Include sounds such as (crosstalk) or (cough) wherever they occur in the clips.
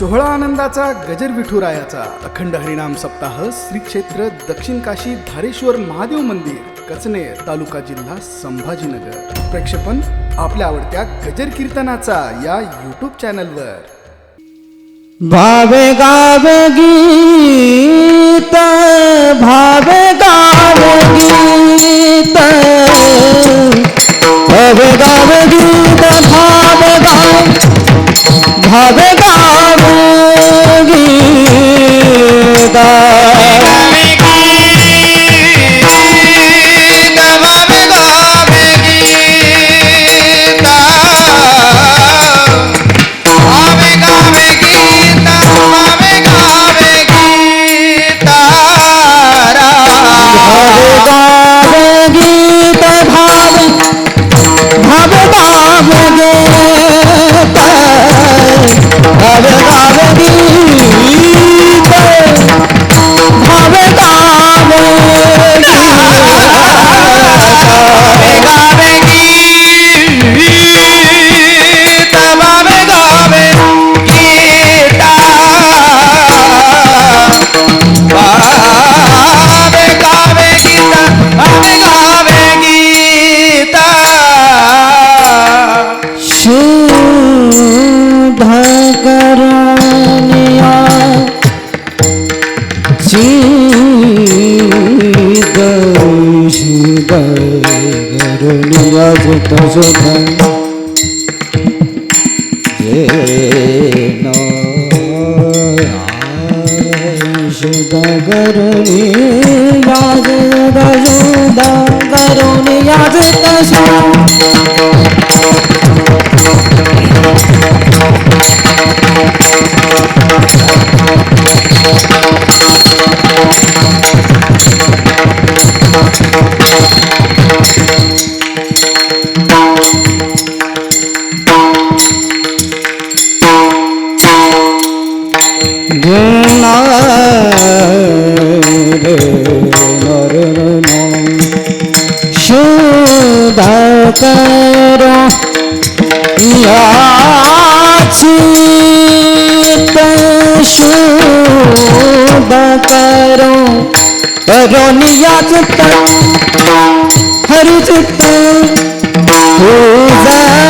सोहळा आनंदाचा गजर विठुरायाचा अखंड हरिनाम सप्ताह श्री क्षेत्र दक्षिण काशी धारेश्वर महादेव मंदिर कचने तालुका जिल्हा संभाजीनगर. प्रेक्षेपण आपल्या आवडत्या गजर कीर्तनाचा या यूट्यूब चॅनलवर भावे गावे गीत भावे गावे गीत. भावे गावे गीत भावे गावे भावे যোধাই যে সুদা গরণী রাজ রাজ গরণী আজ তসা करो। याचित शुभ करो। करो नियाचित हरिचित हो तुझ भावा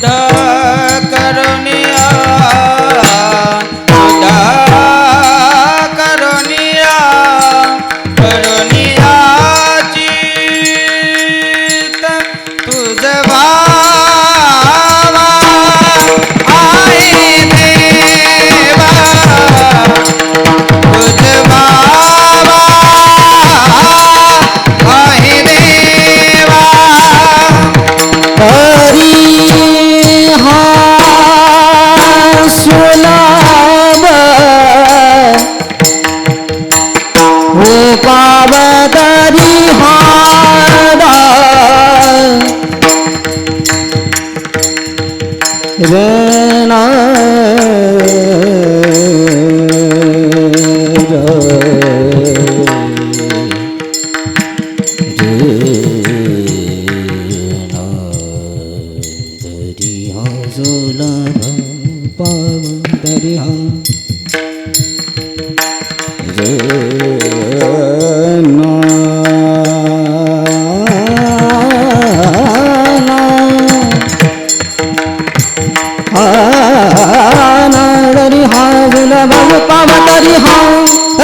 शुद्ध करुणिया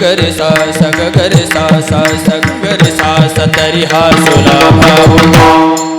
गरे सा सग सा सा सग सा सतरी हा सोला भाऊ।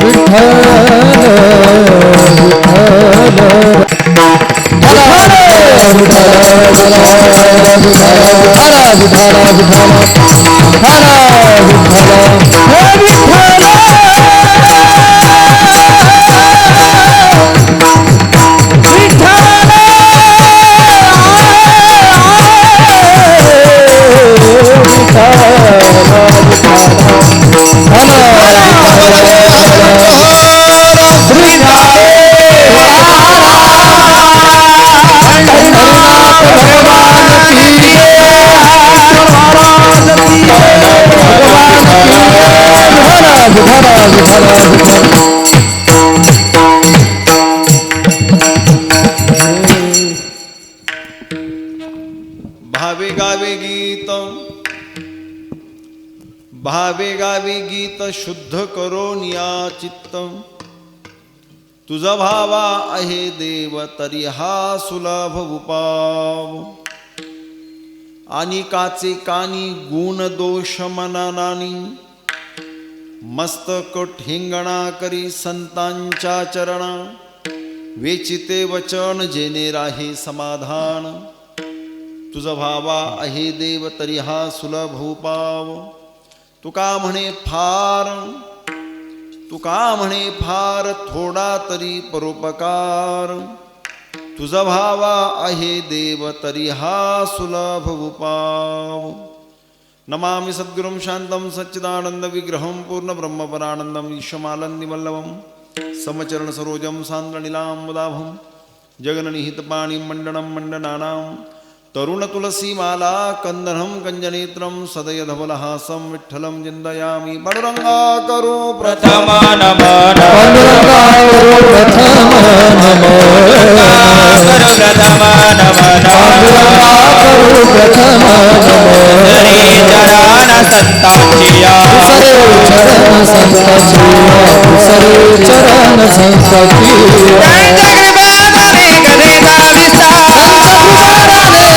विठाला विठाला विठाला विठाला गीत। भावे गावी गीत शुद्ध करो निया चित्त। तुझा भावा आहे देव तरी हा सुलभ उपाव। आणि काचे कानी गुण दोष मनानानी मस्तक ठिंगणा करी संतांच्या चरणा। वेचिते वचन जेने राही समाधान। तुझ भावा देव तरी हा सुलभ उपाव. तुका म्हणे फार तुका म्हणे फार थोडा तरी परोपकार. तुझ भावा आहे देव तरी हा सुलभ उपाव. नमामि सद्गुरुं शान्तं सच्चिदानन्दविग्रहं पूर्णब्रह्मपरानन्दं ईशमालन्निवल्लभं समचरणसरोजं सान्द्रनिलाम्बुदाभं जगननिहितपाणिं मण्डनं मण्डनानां तरुणतुलसीमाला कन्दनं गञ्जनेत्रं सदयधवलहासं विठ्ठलं चिन्तयामि बडुरङ्गा करो प्रथमा नमो। चरण संतचिया चरण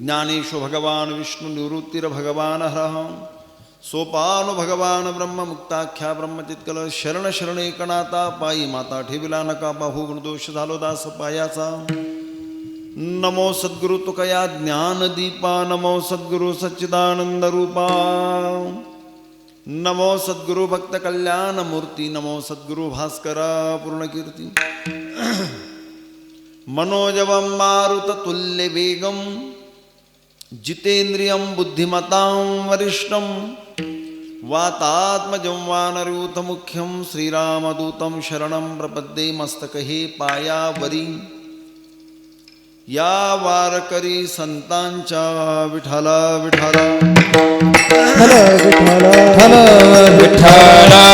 ज्ञानेषु भगवान् विष्णुनिवृत्तिर्भगवान् हरः। सोपानु भगवान् ब्रह्ममुक्ताख्या ब्रह्मचित्कल शरण शरणे कणाता पायी माता ठेविला नका बाहू गुणदोष झालो दास पायाचा। नमो सद्गुरु तुकया ज्ञानदीपा नमो सद्गुरु सच्चिदानंद रूपा। नमो सद्गुरु भक्त कल्याण मूर्ती नमो सद्गुरु भास्करा पूर्णकीर्ती। (clears throat) मनोजवं मारुत जितेन्द्रियं बुद्धिमतां वरिष्ठं वातात्मजं वानरूतमुख्यं श्रीरामदूतं शरणं प्रपद्ये मस्तकहे पायावरी। या वारकरी संतांच्या विठाला विठाला हल विठ्ठल।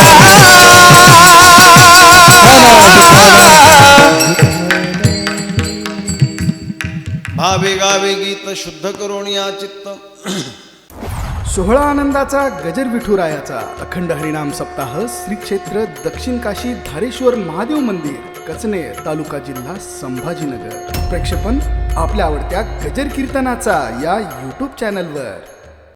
सोहळा आनंदाचा गजर विठुरायाचा अखंड हरिणाम सप्ताह श्री क्षेत्र दक्षिण काशी धारेश्वर महादेव मंदिर कचने तालुका जिल्हा संभाजीनगर. प्रेक्षपण आपल्या आवडत्या गजर कीर्तनाचा या यूट्यूब चॅनलवर